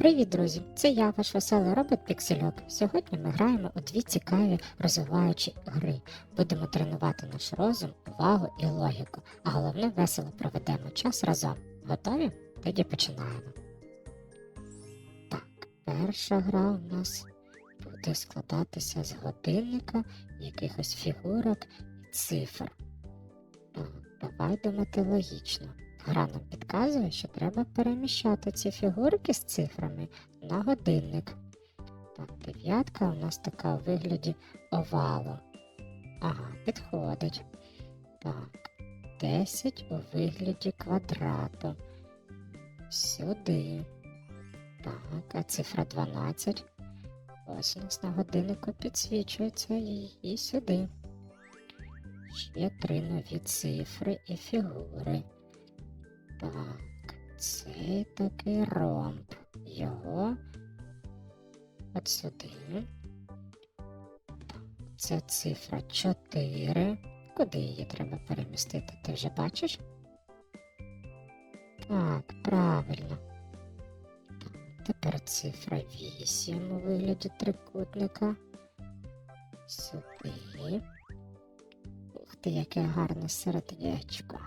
Привіт, друзі! Це я, ваш веселий робот Піксельок. Сьогодні ми граємо у дві цікаві розвиваючі гри. Будемо тренувати наш розум, увагу і логіку, а головне весело проведемо час разом. Готові? Тоді починаємо. Так, перша гра у нас буде складатися з годинника, якихось фігурок і цифр. Так, давай думати логічно. Гра нам підказує, що треба переміщати ці фігурки з цифрами на годинник. Так, дев'ятка у нас така у вигляді овалу. Ага, підходить. Так, 10 у вигляді квадрату. Сюди. Так, а цифра 12. Ось у нас на годиннику підсвічується і сюди. Ще три нові цифри і фігури. Так, це такий ромб. Його от сюди. Це цифра 4. Куди її треба перемістити? Ти вже бачиш? Так, правильно. Тепер цифра 8 у вигляді трикутника. Сюди. Ух ти, яке гарне сердечко.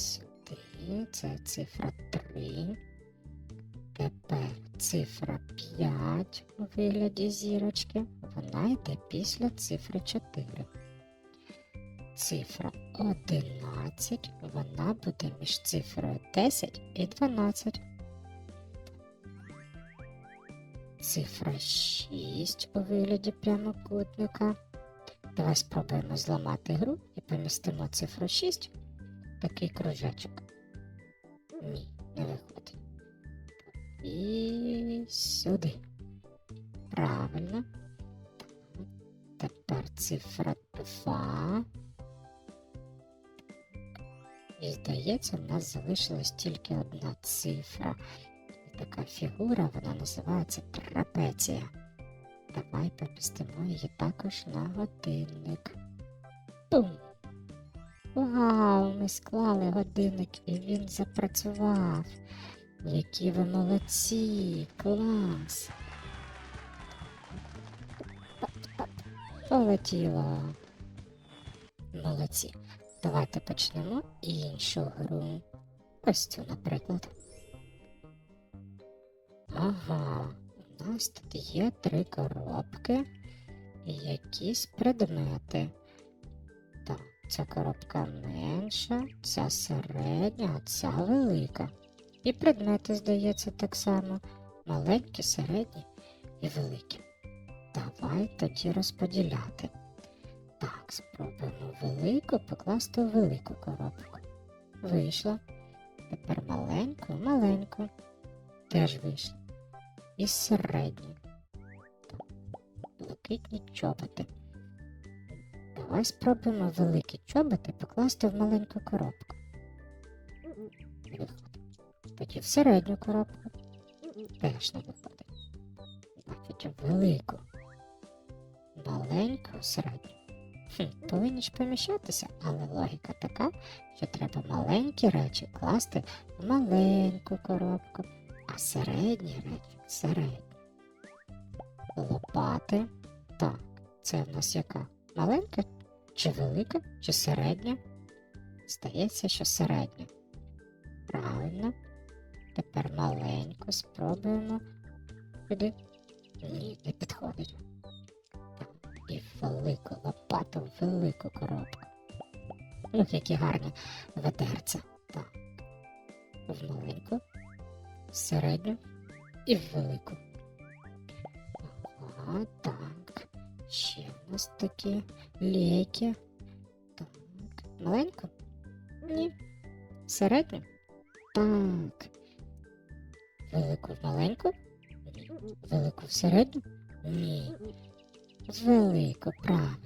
Сюди, це цифра 3. Тепер цифра 5 у вигляді зірочки. Вона йде після цифри 4. Цифра 11, вона буде між цифрою 10 і 12. Цифра 6 у вигляді прямокутника. Давай спробуємо зламати гру і помістимо цифру 6 такий кружечок. Ні, не виходить. І сюди. Правильно. Тепер цифра 2. І здається, в нас залишилась тільки одна цифра. І така фігура, вона називається трапеція. Давай помістимо її також на годинник. Бум! Вау, ми склали годинник і він запрацював. Які ви молодці, клас. Полетіло. Молодці. Давайте почнемо іншу гру. Ось цю, наприклад. Ага, у нас тут є три коробки і якісь предмети. Ця коробка менша, ця середня, а ця велика. І предмети, здається, так само. Маленькі, середні і великі. Давай тоді розподіляти. Так, спробуємо велику покласти у велику коробку. Вийшло. Тепер маленьку, маленьку. Теж вийшло. І середню. Блакитні чоботи. Давай спробуємо великі чоботи покласти в маленьку коробку. Тоді в середню коробку. Теж не виходить. Значить, велику. Маленьку середню. Хм, повинні ж поміщатися, але логіка така, що треба маленькі речі класти в маленьку коробку, а середні речі в середню. Лопати. Так, це в нас яка? Маленька чи велика, чи середня? Здається, що середня. Правильно. Тепер маленьку спробуємо. Куди? Ні, не підходить. І велику лопату, велику коробку. Ох, які гарні ведерця. Так. В маленьку, середню і в велику. Ага, так. Ще нас такі лейки. Так. Маленьку? Ні. Середню? Так. Велику в маленьку? Ні. Велику в середню? Ні. Велику, правильно.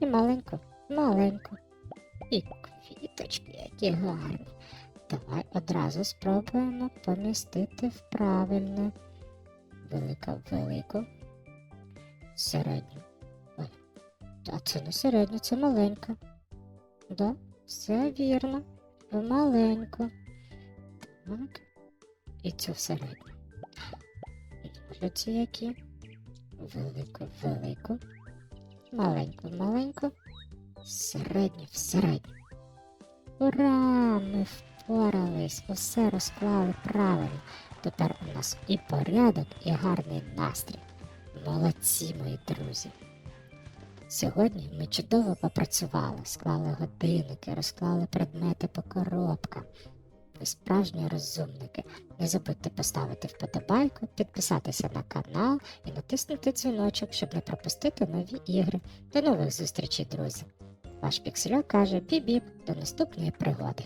І маленьку? Маленьку. І квіточки, які гарні. Давай одразу спробуємо помістити в правильне. Велика велику середню. Ой, а це не середня, це маленька. Да, все вірно. В маленьку. Так. І цю середню. Ножиці які. Велику, велику. Маленьку, маленьку. Середню, в середню. Ура! Ми впорались, усе розклали правильно. Тепер у нас і порядок, і гарний настрій. Молодці, мої друзі. Сьогодні ми чудово попрацювали, склали годинники, розклали предмети по коробкам. Ви справжні розумники. Не забудьте поставити вподобайку, підписатися на канал і натиснути дзвіночок, щоб не пропустити нові ігри. До нових зустрічей, друзі! Ваш піксельок каже біп-біп, до наступної пригоди.